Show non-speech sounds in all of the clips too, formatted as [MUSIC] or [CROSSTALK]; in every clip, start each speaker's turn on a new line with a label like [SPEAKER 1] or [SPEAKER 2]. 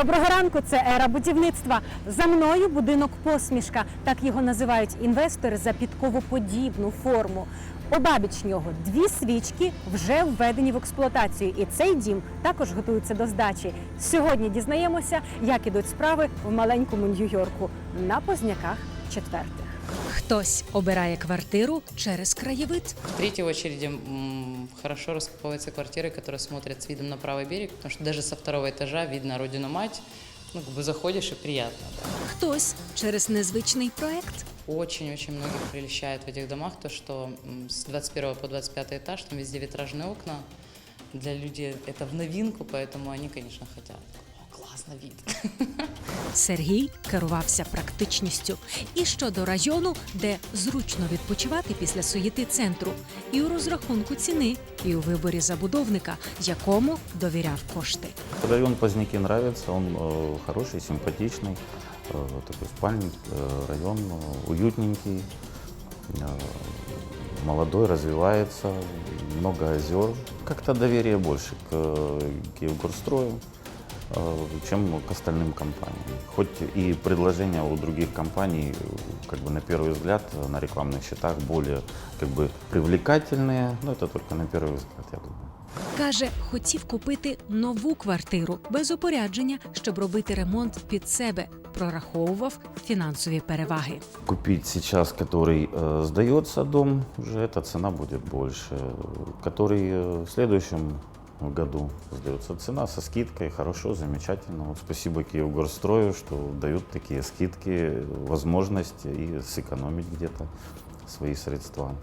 [SPEAKER 1] Доброго ранку, це ера будівництва. За мною будинок посмішка. Так його називають інвестори за підковоподібну форму. Обабіч нього дві свічки вже введені в експлуатацію, і цей дім також готується до здачі. Сьогодні дізнаємося, як ідуть справи в маленькому Нью-Йорку на позняках четвертих. Хтось обирає квартиру через краєвид.
[SPEAKER 2] В третьей очереди м, хорошо раскупываются квартиры, которые смотрят с видом на правый берег, потому что даже со второго этажа видно родину мать. Ну, как бы заходишь и приятно. да.
[SPEAKER 1] Хтось через незвичний проект.
[SPEAKER 2] Очень-очень многих прельщает в этих домах то, что м, с 21 по 25 этаж там везде витражные окна. Для людей это в новинку, поэтому они, конечно, хотят. О, классно вид.
[SPEAKER 1] Сергій керувався практичністю. І щодо району, де зручно відпочивати після суєти центру, і у розрахунку ціни, і у виборі забудовника, якому довіряв кошти.
[SPEAKER 3] Район Поздняки нравится, он э, хороший, симпатичный, э, такой спальный э, район, э, уютненький, э, молодой, развивается, много озер. Как-то доверие больше к э, Киевгорстрою, э, чем к остальным компаниям. Хоть и предложения у других компаний, э, как бы на первый взгляд, э, на рекламных счетах более как бы привлекательные, но это только на первый взгляд, я думаю.
[SPEAKER 1] Каже, хотів купити нову квартиру без опорядження, щоб робити ремонт під себе. Прораховував фінансові переваги.
[SPEAKER 3] Купить сейчас, который э, сдается дом, уже эта цена будет больше. Который э, в следующем году сдается цена со скидкой, хорошо, замечательно. Вот спасибо Киевгорстрою, что дают такие скидки, возможность и сэкономить где-то свої средства.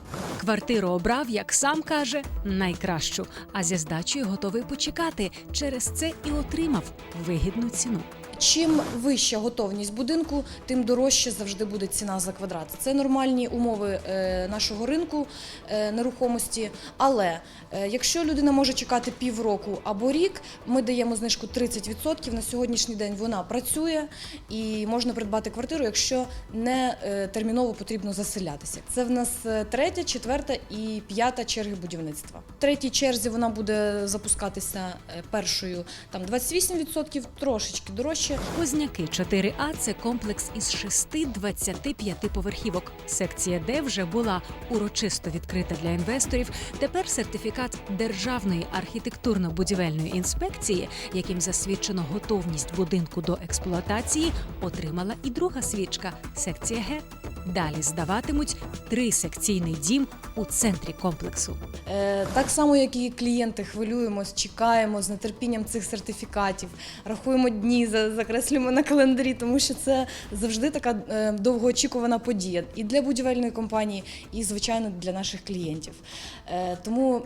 [SPEAKER 1] Квартиру обрав, як сам каже, найкращу, а зі здачею готовий почекати. Через це і отримав вигідну ціну.
[SPEAKER 4] Чим вища готовність будинку, тим дорожче завжди буде ціна за квадрат. Це нормальні умови е, нашого ринку е, нерухомості. Але е, якщо людина може чекати півроку або рік, ми даємо знижку 30%. На сьогоднішній день вона працює і можна придбати квартиру, якщо не терміново потрібно заселятися. Це в нас третя, четверта і п'ята черги будівництва. В третій черзі вона буде запускатися першою там 28%, трошечки дорожче.
[SPEAKER 1] Позняки 4А це комплекс із шести 25 поверхівок. Секція Д вже була урочисто відкрита для інвесторів. Тепер сертифікат Державної архітектурно-будівельної інспекції, яким засвідчено готовність будинку до експлуатації, отримала і друга свічка секція Г. Далі здаватимуть трисекційний дім у центрі комплексу.
[SPEAKER 4] Е, Так само, як і клієнти, хвилюємось, чекаємо з нетерпінням цих сертифікатів, рахуємо дні, за- закреслюємо на календарі, тому що це завжди така е, довгоочікувана подія і для будівельної компанії, і звичайно для наших клієнтів. Е, Тому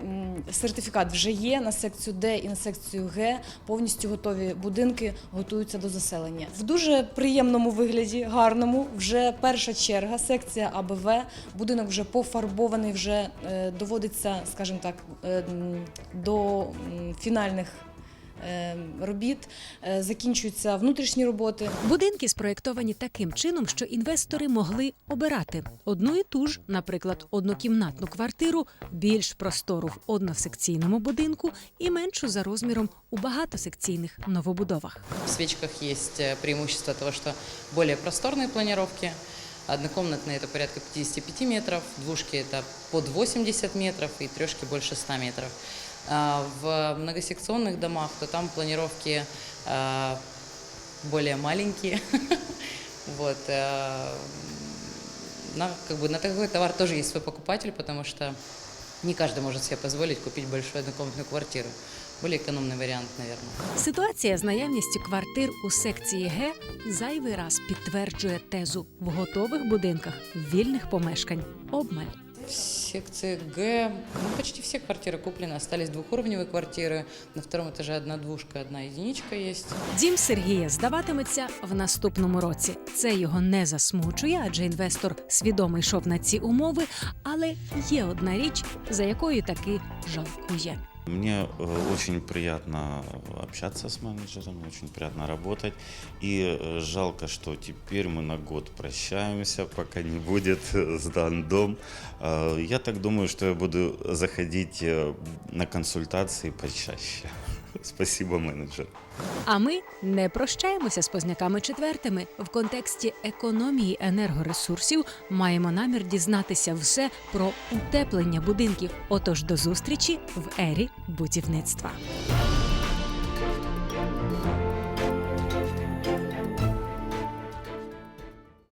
[SPEAKER 4] сертифікат вже є на секцію Д і на секцію Г. Повністю готові будинки готуються до заселення. В дуже приємному вигляді, гарному, вже перша черга, секція АБВ. Будинок вже пофарбований, вже е, доводиться, скажімо так, е, до фінальних е, робіт. Закінчуються внутрішні роботи.
[SPEAKER 1] Будинки спроєктовані таким чином, що інвестори могли обирати одну і ту ж, наприклад, однокімнатну квартиру, більш простору в односекційному будинку і меншу за розміром у багатосекційних новобудовах.
[SPEAKER 2] В свечках есть э, преимущество того, что более просторные планировки. Однокомнатные это порядка 55 метров, двушки это под 80 метров и трешки больше 100 метров. А В многосекционных домах, то там планировки а, более маленькие. [LAUGHS] Вот. э, На, как бы, на такой товар тоже есть свой покупатель, потому что не каждый может себе позволить купить большую однокомнатную квартиру. Более экономный вариант, наверное.
[SPEAKER 1] Ситуація з наявністю квартир у секції Г зайвий раз підтверджує тезу в готових будинках вільних помешкань обмаль.
[SPEAKER 2] В секции Г ну, почти все квартиры куплены. Остались двухуровневые квартиры. На втором этаже одна двушка, одна единичка есть.
[SPEAKER 1] Дім Сергія здаватиметься в наступному році. Це його не засмучує, адже інвестор свідомо йшов на ці умови. Але є одна річ, за якою таки жалкує.
[SPEAKER 3] Мне э, очень приятно общаться с менеджером, очень приятно работать. И э, жалко, что теперь мы на год прощаемся, пока не будет э, сдан дом. Э, Я так думаю, что я буду заходить э, на консультации почаще. [LAUGHS] Спасибо, менеджер.
[SPEAKER 1] А ми не прощаємося з позняками четвертими. В контексті економії енергоресурсів маємо намір дізнатися все про утеплення будинків. Отож, до зустрічі в ері будівництва.